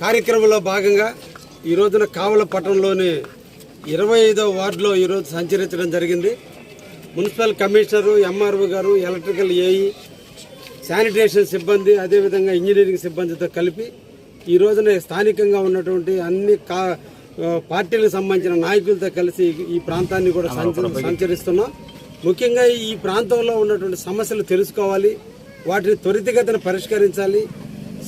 కార్యక్రమంలో భాగంగా ఈ రోజున కావల పట్టణంలోని ఇరవై ఐదో వార్డులో ఈరోజు సంచరించడం జరిగింది. మున్సిపల్ కమిషనరు ఎంఆర్ఓ గారు ఎలక్ట్రికల్ ఏఈ శానిటేషన్ సిబ్బంది అదేవిధంగా ఇంజనీరింగ్ సిబ్బందితో కలిపి ఈ రోజున స్థానికంగా ఉన్నటువంటి అన్ని కా పార్టీలకు సంబంధించిన నాయకులతో కలిసి ఈ ప్రాంతాన్ని కూడా సంచ- సంచరిస్తున్నాం. ముఖ్యంగా ఈ ప్రాంతంలో ఉన్నటువంటి సమస్యలు తెలుసుకోవాలి వాటిని త్వరితగతిన పరిష్కరించాలి.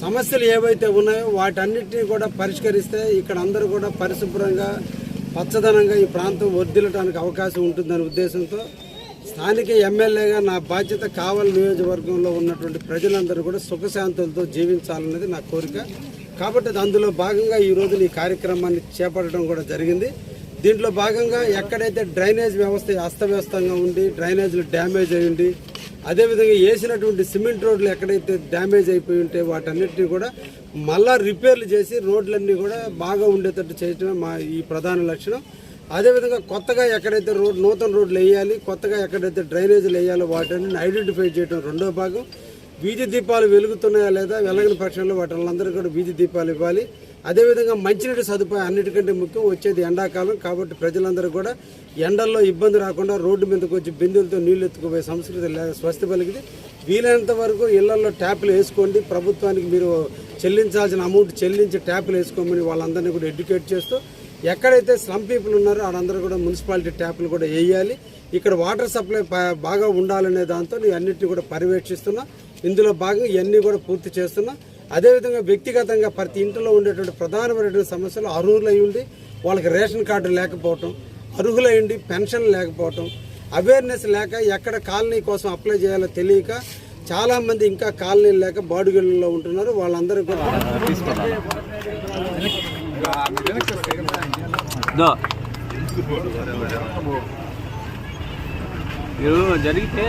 సమస్యలు ఏవైతే ఉన్నాయో వాటన్నిటిని కూడా పరిష్కరిస్తే ఇక్కడ అందరూ కూడా పరిశుభ్రంగా పచ్చదనంగా ఈ ప్రాంతం వర్ధిల్లడానికి అవకాశం ఉంటుందనే ఉద్దేశంతో స్థానిక ఎమ్మెల్యేగా నా బాధ్యత కావలి నియోజకవర్గంలో ఉన్నటువంటి ప్రజలందరూ కూడా సుఖశాంతులతో జీవించాలన్నది నా కోరిక. కాబట్టి అందులో భాగంగా ఈ ఈ కార్యక్రమాన్ని చేపట్టడం కూడా జరిగింది. దీంట్లో భాగంగా ఎక్కడైతే డ్రైనేజ్ వ్యవస్థ అస్తవ్యస్తంగా ఉండి డ్రైనేజీలు డ్యామేజ్ అయి ఉండి అదేవిధంగా వేసినటువంటి సిమెంట్ రోడ్లు ఎక్కడైతే డ్యామేజ్ అయిపోయి ఉంటే వాటన్నిటిని కూడా మళ్ళా రిపేర్లు చేసి రోడ్లన్నీ కూడా బాగా ఉండేటట్టు చేయటమే మా ఈ ప్రధాన లక్షణం. అదేవిధంగా కొత్తగా ఎక్కడైతే రోడ్ నూతన రోడ్లు వేయాలి కొత్తగా ఎక్కడైతే డ్రైనేజీలు వేయాలో వాటిని ఐడెంటిఫై చేయడం రెండో భాగం. వీధి దీపాలు వెలుగుతున్నాయా లేదా వెలగని పక్షంలో వాటిలందరూ కూడా వీధి దీపాలు ఇవ్వాలి. అదేవిధంగా మంచినీటి సదుపాయం అన్నిటికంటే ముఖ్యం వచ్చేది ఎండాకాలం కాబట్టి ప్రజలందరూ కూడా ఎండల్లో ఇబ్బంది రాకుండా రోడ్డు మీదకి వచ్చి బిందులతో నీళ్ళు ఎత్తుకుపోయే సంస్కృతి లేదా స్వస్తి పలికింది. వీలైనంత వరకు ఇళ్ళలో ట్యాపులు వేసుకోండి. ప్రభుత్వానికి మీరు చెల్లించాల్సిన అమౌంట్ చెల్లించి ట్యాపులు వేసుకోమని వాళ్ళందరినీ కూడా ఎడ్యుకేట్ చేస్తూ ఎక్కడైతే స్లమ్ పీపుల్ ఉన్నారో వాళ్ళందరూ కూడా మున్సిపాలిటీ ట్యాప్లు కూడా వేయాలి. ఇక్కడ వాటర్ సప్లై బాగా ఉండాలనే దాంతో నేను అన్నింటినీ కూడా పర్యవేక్షిస్తున్నా. ఇందులో భాగంగా ఇవన్నీ కూడా పూర్తి చేస్తున్నా. అదేవిధంగా వ్యక్తిగతంగా ప్రతి ఇంటిలో ఉండేటువంటి ప్రధానమైనటువంటి సమస్యలు అర్హులై ఉండి వాళ్ళకి రేషన్ కార్డు లేకపోవటం అర్హులై ఉండి పెన్షన్ లేకపోవటం అవేర్నెస్ లేక ఎక్కడ కాలనీ కోసం అప్లై చేయాలో తెలియక చాలామంది ఇంకా కాలనీలు లేక బాడుగిళ్ళలో ఉంటున్నారు. వాళ్ళందరూ కూడా దో మీరు జరిగితే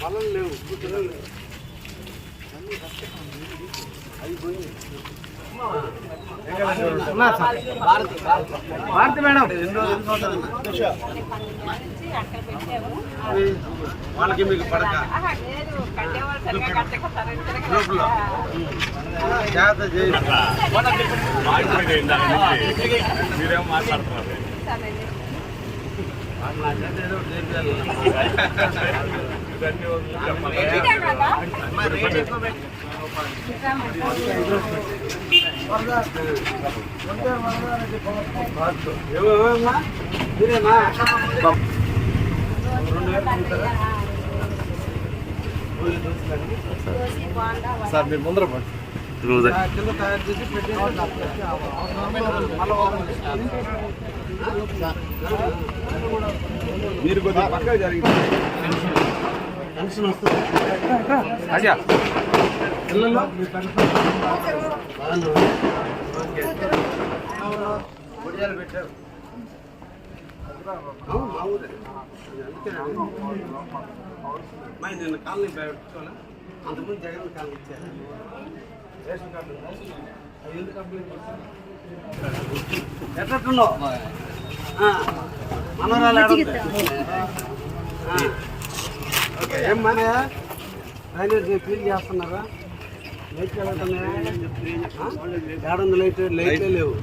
పొలం లేవు గుడ్డలు లేవు భారతి మేడం. వాళ్ళకి మీకు పడక. గ్రూపులో జాగ్రత్త చేయండి మీరేం మాట్లాడుతున్నారు ఇవన్నీ సార్ మీరు ముందర కింద తయారు చేసి చేసుకొని. మీరు కొద్దిగా పక్కగా జరిగింది వస్తుంది. అజా పెట్టారు మా ఊరే. అందుకేనండి. మా నిన్న కాలనీ పెట్టుకోవాలా అంతకుముందు జగన్ కాలనీ ఇచ్చారు రేషన్ కార్డు ఎందుకు అప్లై చేశారు? ఎట్లున్నావు? ఓకే, ఏం మానయ్య డ్రైనేజ్ క్లీన్ చేస్తున్నారా? లైట్లు వెళ్తున్నాయా ఏడుంది లైట్ లైట్లే లేవు.